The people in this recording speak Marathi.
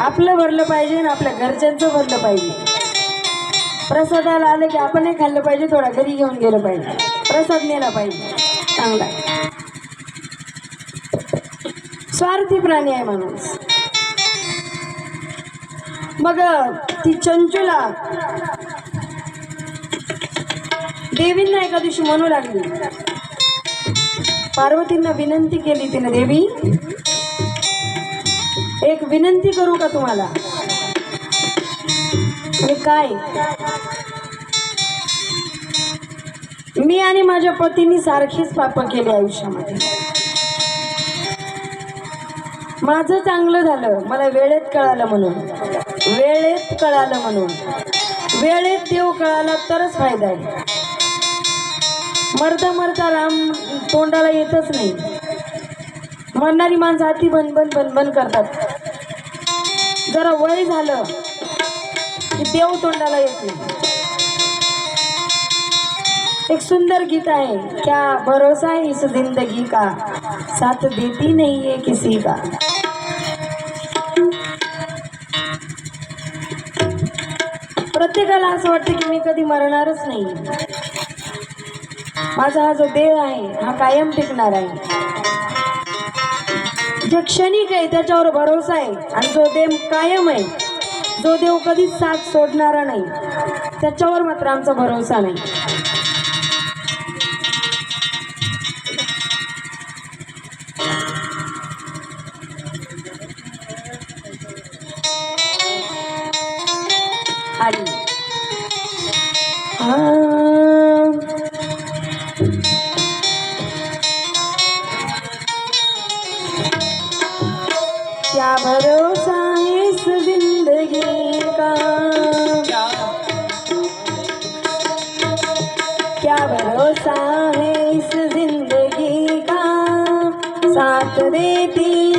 आपलं भरलं पाहिजे आणि आपल्या घरच्यांचं भरलं पाहिजे. प्रसादाला आलं की आपणही खाल्लं पाहिजे थोडा घरी घेऊन गेलं पाहिजे. प्रसाद नेला पाहिजे. चांगला स्वार्थी प्राणी आहे माणूस. मग ती चंचुला. देवींना एका दिवशी म्हणू लागली. पार्वतींना विनंती केली तिने देवी एक विनंती करू का तुम्हाला? आणि काय? मी आणि माझ्या पतीने सारखीच पाप केली आयुष्यामध्ये. माझं चांगलं झालं मला वेळेत कळालं म्हणून. वेळेत कळालं म्हणून. वेळेत देव कळाला तरच फायदा आहे. मरता मरता राम तोंडाला येतच नाही. मरणारी माणसं हाती बनबन बनबन करतात. जरा वय झालं की देव तोंडाला येते. एक सुंदर गीत आहे क्या भरोसा है इस जिंदगी का? साथ देती नहीं है किसी का? प्रत्येकाला असं वाटतं की मी कधी मरणारच नाही. माझा हा जो देह आहे हा कायम टिकणार आहे. जे क्षणिक आहे त्याच्यावर भरोसा आहे आणि जो देव कायम आहे जो देव कधीच साथ सोडणारा नाही त्याच्यावर मात्र आमचा भरोसा नाही. आली. क्या भरोसा है इस जिंदगी का। क्या भरोसा है इस जिंदगी का? साथ देती